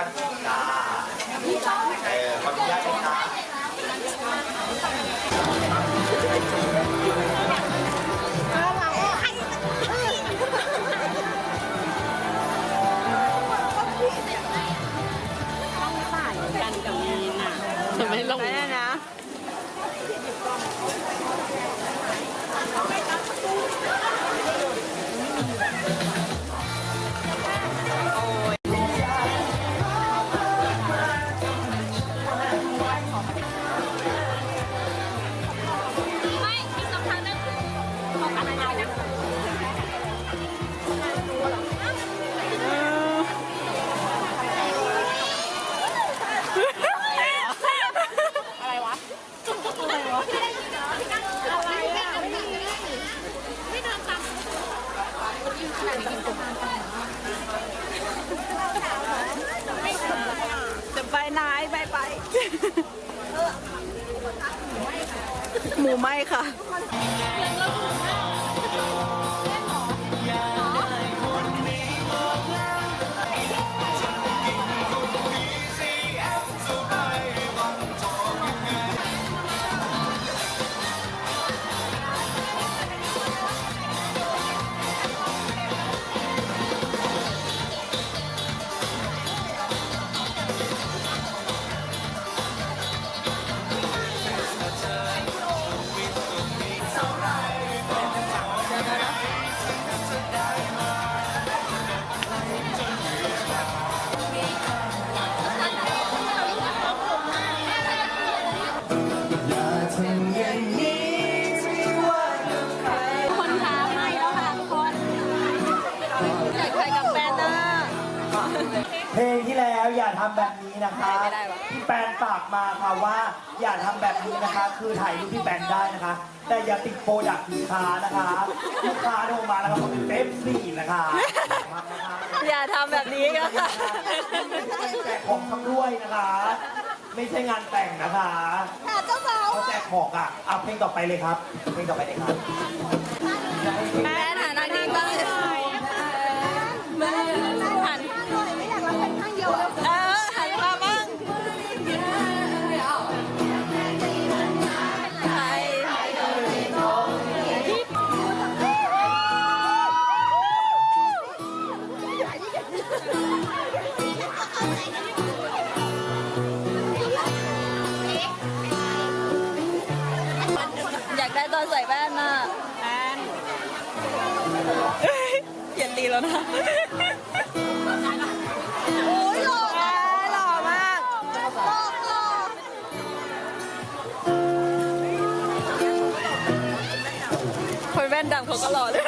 กัน ไปนายไปไปหมูไหมค่ะ อย่าทำแบบนี้นะคะไม่ได้วะพี่แปนฝากมาค่ะว่า อย่าทำแบบนี้นะคะ คือถ่ายรูปพี่แปนได้นะคะ แต่อย่าติดโปรดักต์สินค้านะคะลูกค้าโทรมาแล้วก็เป็นเป๊ปซี่นะคะทำนะคะอย่าทำแบบนี้ก็ค่ะแจกของทำด้วยนะคะ ไม่ใช่งานแต่งนะคะค่ะเจ้าสาวเขาแจกของอะเอาเพลงต่อไปเลยครับเพลงต่อไปเลยครับ แม่ แล้วนะโอ้ยหล่อแอนหล่อมากหล่อหล่อคนแว่นดำเขาก็หล่อเลย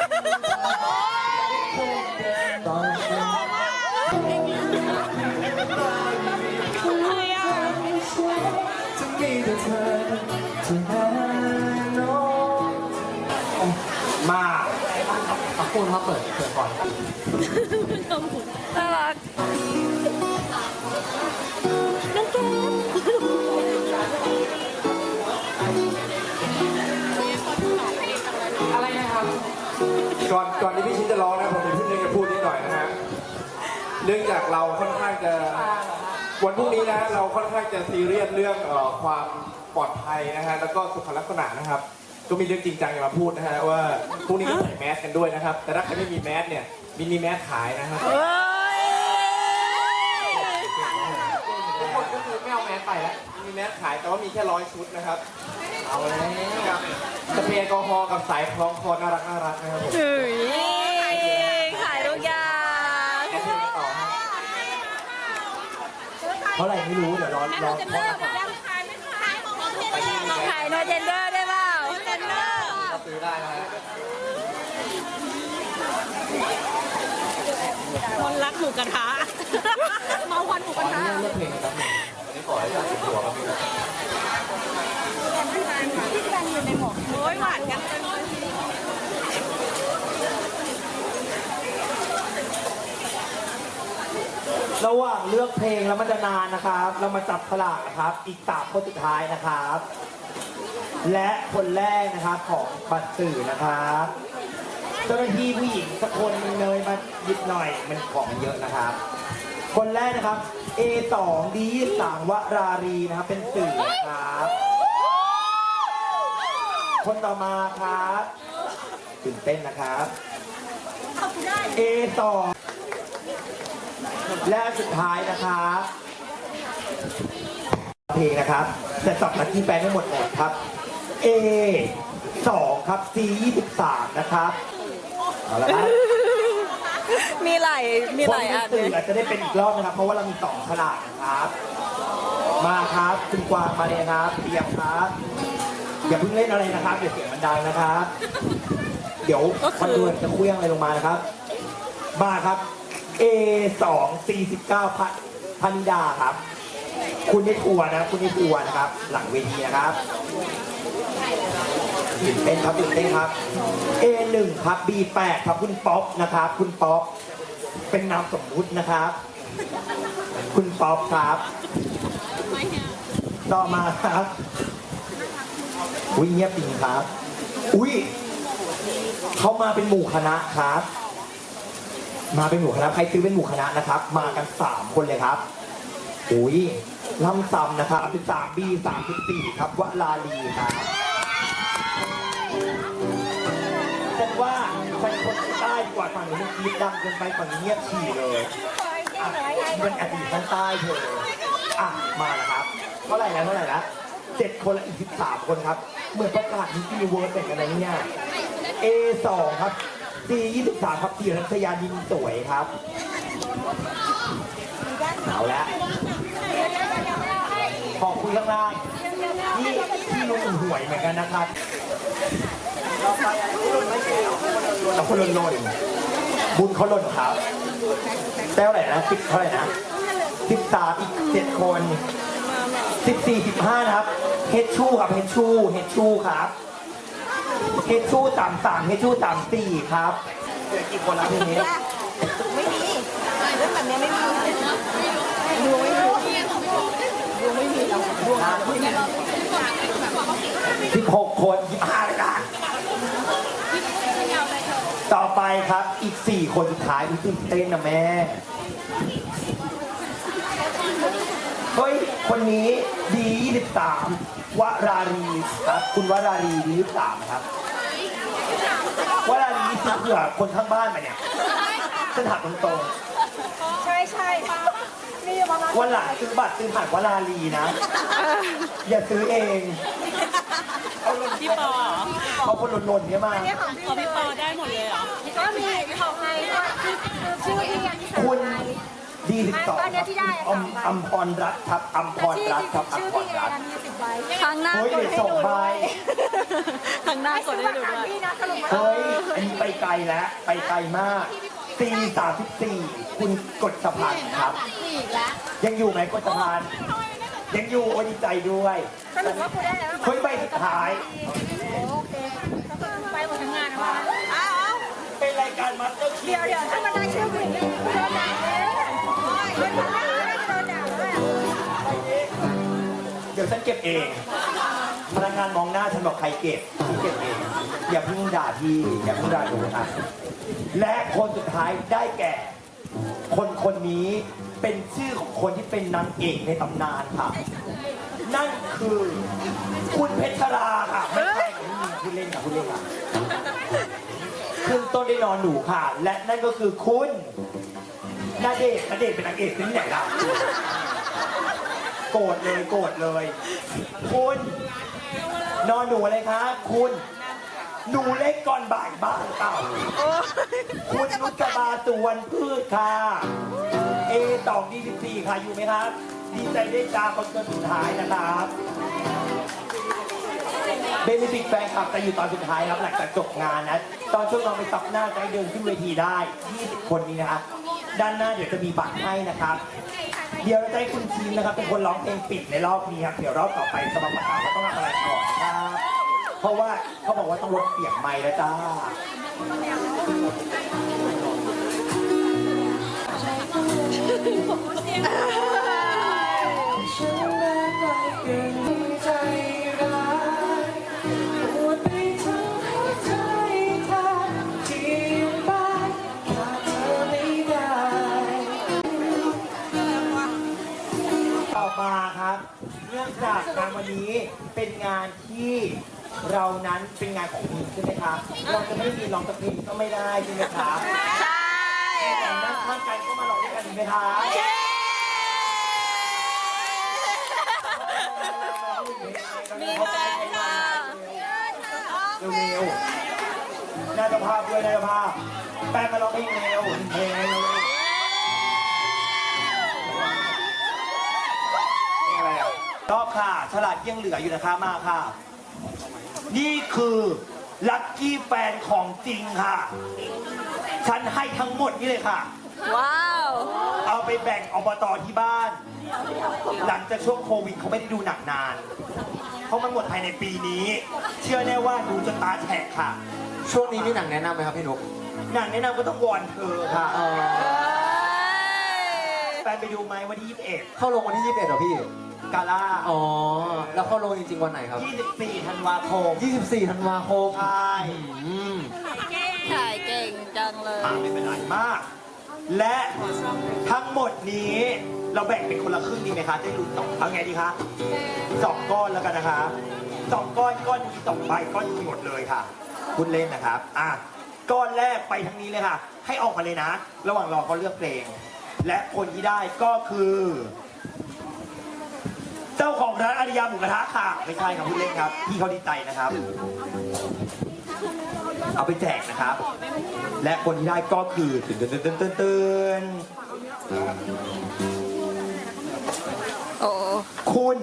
พูดมาเปิดเปิดก่อนน่ารักอะไรนะครับก่อนก่อนที่พี่ชิดจะร้องนะผมมีพูดเรื่องจะพูดนิดหน่อยนะฮะเนื่องจากเราค่อนข้างจะวันพรุ่งนี้นะเราค่อนข้างจะซีเรียสเรื่องเอ่อความปลอดภัยนะฮะแล้วก็สุขลักษณะนะครับ ก็มีเรื่องจริงจังจะมาพูดนะฮะว่าพรุ่งนี้ก็ใส่แมสกันด้วยนะครับ แต่ถ้าใครไม่มีแมสเนี่ยมินิแมสขายนะครับเฮ้ยทุกคนก็คือไม่เอาแมสไปแล้วมีแมสขายแต่ว่ามีแค่ร้อยชุดนะครับ เอาแล้วครับสเปรย์แอลกอฮอล์กับสายคล้องคอน่ารักน่ารักนะครับผมเฮ้ยขายทุกอย่างแอดมินกันต่อครับเท่าไหร่ไม่รู้ เดี๋ยวรอรอจะเลิกยังขายไม่ขายของเทนเนอร์ขายโนเจนเดอร์ได้เปล่าเจนเดอร์ ก็ ซื้อได้นะฮะคนรักหมูกระทะ เมาวันหมูกระทะเลือกเพลงนะครับวันนี้ขอให้อยากหัวครับพี่ที่แฟนอยู่ในหมวกโอ้ยหวานกันระหว่างเลือกเพลงแล้วมันจะนานนะครับ เรามาจับฉลากนะครับ อีกสามคนสุดท้ายนะครับ และคนแรกนะครับของบัตรสื่อนะครับเจ้าหน้าที่ผู้หญิงสักคนหนึงเลยมาหยิบหน่อยมันของเยอะนะครับ คนแรกนะครับ A2 ดีสางวรารีนะครับเป็นสื่อครับ คนต่อมาครับตื่นเต้นนะครับ A2 และสุดท้ายนะครับเพลงนะครับแต่สับนาที่แปลไม่หมดหมดครับ A 2ครับ C 23นะครับเอาละครับมีหลาย มีหลายอันคนเลที่ยสื่ออาจจะได้เป็นอีกรอบนะครับ เพราะว่าเรามีสองขนาดนะครับ มาครับคุณกวางมาเลยนะครับเตรียมครับ อย่าเพิ่งเล่นอะไรนะครับเดี๋ยวเสียงมันดังนะครับ เดี๋ยวก็คือคนดูจะเคลี้ยงอะไรลงมานะครับ มาครับ A 2 49พันพันดาครับ คุณได้ทัวร์นะ คุณได้ทัวร์นะครับ หลังเวทีนะครับ ตื่นเต้นครับตื่นเต้นครับ A1 ครับ B8 ครับคุณป๊อปนะครับ คุณป๊อปเป็นนามสมมุตินะครับ คุณป๊อปครับ ต่อมาครับอุ้ยเงียบจริงครับ อุ้ยเขามาเป็นหมู่คณะครับ มาเป็นหมู่คณะใครซื้อเป็นหมู่คณะนะครับ มากันสามคนเลยครับ อุ้ยลำซ้ำนะครับ13 B 34ครับวลาลีครับ ต้กว่าฝั่งนี้มันกรีดดังเกินไปฝั่งนี้เงียบฉี่เลยอะมันอาจจะอยู่ข้างใต้เธออะมาแล้วครับเท่าไหร่แล้วเท่าไหร่แล้วเจ็ดคนละอีกสิบสามคนครับ เหมือนประกาศมิสยูเวิร์สเหมือนกันนะเนี่ย A สองครับ C ยี่สิบสามครับตีรัชยาดินสวยครับเอาละขอบคุณข้างล่างนี่ที่ลุงหวยเหมือนกันนะครับเราคนหล่นหล่น บุญเขาหล่นครับแต้วไหนนะสิบเท่าไหร่นะสิบสามอีกเจ็ดคนสิบสี่สิบห้านะครับเฮดชูครับเฮดชูเฮดชูครับเฮดชูสามสามเฮดชูสามสี่ครับเหลือกี่คนละทีนี้ไม่มีเรื่องแบบนี้ไม่มีดวงไม่มีดวงไม่มีเราดวงไม่มีสิบหกคนยี่ห้าเลยกัน ต่อไปครับอีกสี่คนสุดท้ายอุ๊ยตื่นเต้นนะแม่ เฮ้ย คนนี้ดี23วรารีครับ คุณวรารีดี23ครับวรารีนี่ซื้อเผื่อคนข้างบ้านมาเนี่ยฉันถามตรงใช่ใช่มีอยู่ประมาณๆวันหลังซื้อบัตรซื้อผ่านวรารีนะ อย่าซื้อเองพี่ปอเหรอเอาคนหล่นๆเนี่ยมาเนี่ยของพี่ของพี่ปอได้หมดเลยเหรอ ก็มีของไงก็คือชื่อพี่อันที่สามคุณดีสิบสองตอนเนี้ยที่ได้อะอัมสามใบ อัมพรรัตน์ครับอัมพรรัตน์ครับอัมชื่อพรพี่ไงรัตน์อันนี้สิบใบครั้งหน้าเฮ้ยกดเดี๋ยวให้ส่งดูใบด้วยครั้งหน้ากดให้ดูด้วย พี่นะสรุปมาเฮ้ยอันนี้ไปไกลแล้วไปไกลมากตีสามสิบสี่คุณกดสะพานครับ อีกแล้วยังอยู่ไหมกดสะพาน ยังอยู่โอ้ดีใจด้วยสรุปว่ากูได้แล้วเฮ้ยใบสุดท้าย โอเคก็คือไปหมดทั้งงานนะวะอ้า เดี๋ยวเดี๋ยวถ้ามันได้ชื่อผู้หญิงเนี่ยโดนด่าเลยมันทำได้ไม่โดนด่าเลยเดี๋ยวฉันเก็บเอง พนักงานมองหน้าฉันบอกใครเก็บพี่เก็บเอง อย่าเพิ่งด่าพี่ อย่าเพิ่งด่าหนูอะ และคนสุดท้ายได้แก่ คนคนนี้เป็นชื่อของคนที่เป็นนางเอกในตำนานค่ะ นั่นคือ คุณเพชรราค่ะไม่ใช่คุณเล่นค่ะคุณเล่นค่ะ ขึ้นต้นด้วยนอนหนูค่ะ และนั่นก็คือคุณนาเดชนาเดชน์เป็นนางเอกที่ไหนล่ะโกรธเลยโกรธเลย คุณ นอนหนูอะไรคะคุณ หนูเล็กก่อนบ่ายบ้างเปล่า คุณนุชบาสุวรรณพืชค่ะ เอตองดีสิบสี่ค่ะอยู่ไหมครับ ดีใจได้จ้าคนเกินสุดท้ายนะครับ เบนฟิกแฟนคลับจะอยู่ตอนสุดท้ายครับหลังจากจบงานนะ ตอนช่วงเราไปซับหน้าจะให้เดินขึ้นเวทีได้ 20 คนนี้นะครับ ด้านหน้าเดี๋ยวจะมีบัตรให้นะครับ เดี๋ยวเราจะให้คุณทีมนะครับเป็นคนร้องเพลงปิดในรอบนี้ครับ เดี๋ยวรอบต่อไปจะมาประกาศว่าต้องทำอะไรก่อนครับ เพราะว่าเขาบอกว่าต้องลดเสียงไมค์แล้วจ้าเวันนี้เป็นงานที่เรานั้นเป็นงานของมีใช่ไหมครับเราจะไม่มีร้องตะเพลงก็ไม่ได้ใช่ไหมครับใช่แต่นั่งข้างกันก็มาร้องด้วยกันดีไหมครับมีใจค่ะเร็วๆน่าจะภาพด้วยน่าจะภาพแป้งมาร้องเพลงเร็วเพลงเร็ว อะรอบค่ะ ฉลาดยังเหลืออยู่นะคะมาค่ะ นี่คือลัคกี้แฟนของจริงค่ะ ฉันให้ทั้งหมดนี่เลยค่ะ ว้าว เอาไปแบ่งอบตที่บ้าน หลังจากช่วงโควิดเขาไม่ได้ดูหนักนาน เพราะมันหมดภายในปีนี้ เชื่อแน่ว่าดูจนตาแฉกค่ะ ช่วงนี้มีหนังแนะนำไหมครับพี่นุ๊กหนังแนะนำก็ต้องวอนเธอค่ะเอ่อเอ้ยแฟนไปดูไหมวันที่เข้าลงวันที่ 21เหรอพี่21 กาล่าอ๋อ แล้วเข้าลงจริงๆวันไหนครับ 24ธันวาคม24ธันวาคมใช่อืมถ่ายเก่งจังเลยอ่าไม่เป็นไรมาก และทั้งหมดนี้เราแบ่งเป็นคนละครึ่งดีไหมคะได้ลุ้นสองเอาไงดีคะสองก้อนแล้วกันนะคะสองก้อนก้อนนี้สองใบก้อนนี้หมดเลยค่ะคุณเล่นนะครับอะก้อนแรกไปทางนี้เลยค่ะ ให้ออกมาเลยนะ ระหว่างรอเขาเลือกเพลง และคนที่ได้ก็คือเจ้าของ ร้านอาริยาหมูกระทะค่ะ ไม่ใช่ครับคุณเล่นครับ พี่เขาดีใจนะครับ เอาไปแจกนะครับ และคนที่ได้ก็คือตื่นตื่นตื่นตื่นตื่นโอ้คุณ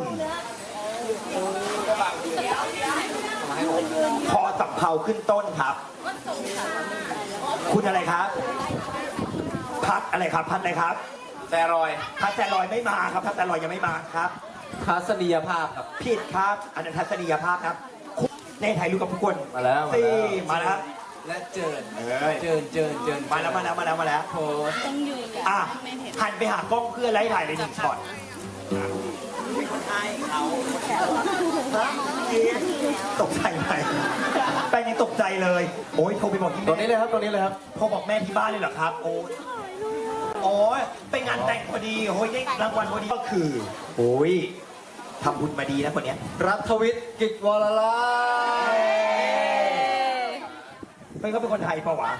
พอสับเภาขึ้นต้นครับ คุณอะไรครับ พัดอะไรครับ พัดอะไรครับ แต่รอย พัดแต่ลอยไม่มาครับ พัดแต่ลอยยังไม่มาครับ ทัศนียภาพครับ ผิดครับ อันนั้นทัศนียภาพครับคุณในถ่ายรูปกับทุกคนมาแล้วมาแล้วสี่มาแล้วและเจิญเอ้ย เจิญเจิญเจิญมาแล้วมาแล้วมาแล้วมาแล้วโพสต์อะหันไปหากล้องเพื่อนไล่ถ่ายเลยหนึ่งช็อตมีคนให้เขาตกใจไหมแป้งยังตกใจเลย โอ้ยโทรไปบอกที่ตัวแม่นี้เลยครับตัวนี้เลยครับ โทรบอกแม่ที่บ้านเลยเหรอครับ โอ้ ยโอ้ยไปงานแต่งพอดีโอ้ยได้รางวัลพอดีก็คือโอ้ยทำบุญมาดีนะคนเนี้ยรัฐวิทย์กิจวรลาเฮ้ยเขาเป็นคนไทยเปล่าวะ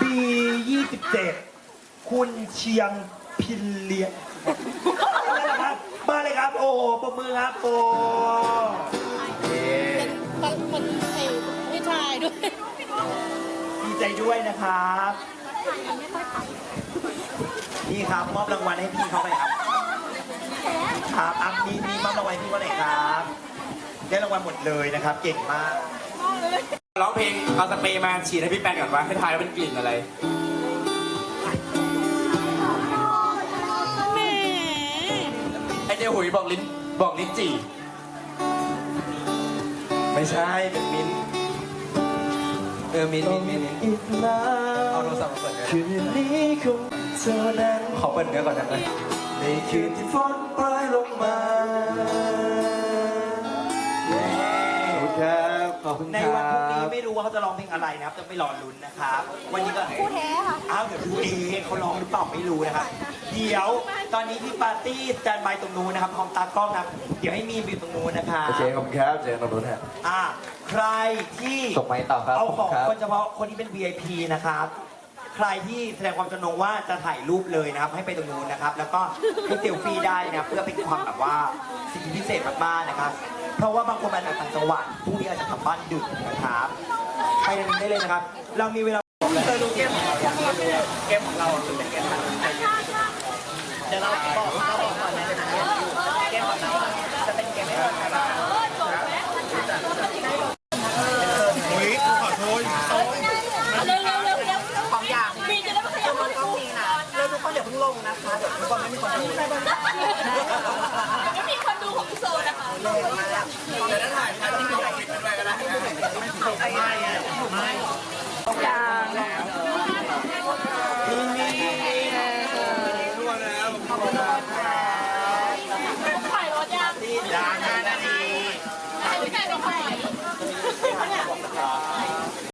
B 27คุณเชียงพินเลียนมาเลยครับ โอ้โหปรบมือครับโอ้เย้เป็นคนไอ้ไม่ถ่ายด้วย ดีใจด้วยนะครับ นี่ครับมอบรางวัลให้พี่เขาไปครับครับอะมีมีมอบรางวัลให้พี่เขาหน่อยครับ ได้รางวัลหมดเลยนะครับ เก่งมากร้องเพลงเอาสเปรย์มาฉีดให้พี่แป้นก่อนว่าให้ทายว่าเป็นกลิ่นอะไร แหมไอ้เจ้าหุยบอกลิ้นบอกลิ้นจี่ไม่ใช่เป็นมิ้นท์ เออมินมินมินมินอีนเอาโทรศัพท์มาเปิดเลยคืนนี้คงเท่านั้นขอเปิดเนื้อก่อนนะในคืนที่ฝนปลายลงมา ครับขอบคุณในควันรัพรุ่งนี้บไม่รู้ว่าเขาจะร้องเพลงอะไรนะครับจะไปรอลุ้นนะครับ วันนี้ก็คู่แท้ค่ะ อ้าวเดี๋ยวดูเองเขาร้องหรือเปล่าไม่รู้นะครับ เดี๋ยวตอนนี้พี่ปาร์ตี้สแตนบายตรงนู้นนะครับพร้อมตากล้องนะครับเดี๋ยวให้มีนไปอยู่ตรงนู้นนะครับ โอเคขอบคุณครับเจอกันตรงนู้นฮะอ่าใครที่ส่งไม้ต่อครับเอาของครับคนเฉพาะคนที่เป็น VIP นะครับ ใครที่แสดงความจำนงว่าจะถ่ายรูปเลยนะครับ ให้ไปตรงนู้นนะครับ แล้วก็ให้เซลฟี่ได้นะครับเพื่อเป็นความแบบว่าสิทธิพิเศษมากๆนะครับ เพราะว่าบางคนมาจากต่างจังหวัดพรุ่งนี้อาจจะกลับบ้านดึกนะครับไปได้เลยนะครับ เรามีเวลาเคยดูเกมของเราเกมของเราคืเป็นเกมทางใจเเดี๋ยวเราบอกเราบอกก่อนนะเกมของเราจะเป็นเกมที่เราทำมาโอ้ยขอโทษของย่างคือมันต้องมีนะเราทุกคนเดี๋ยวเพิ่งลงนะคะเดี๋ยวทุกคนไม่มีคนดู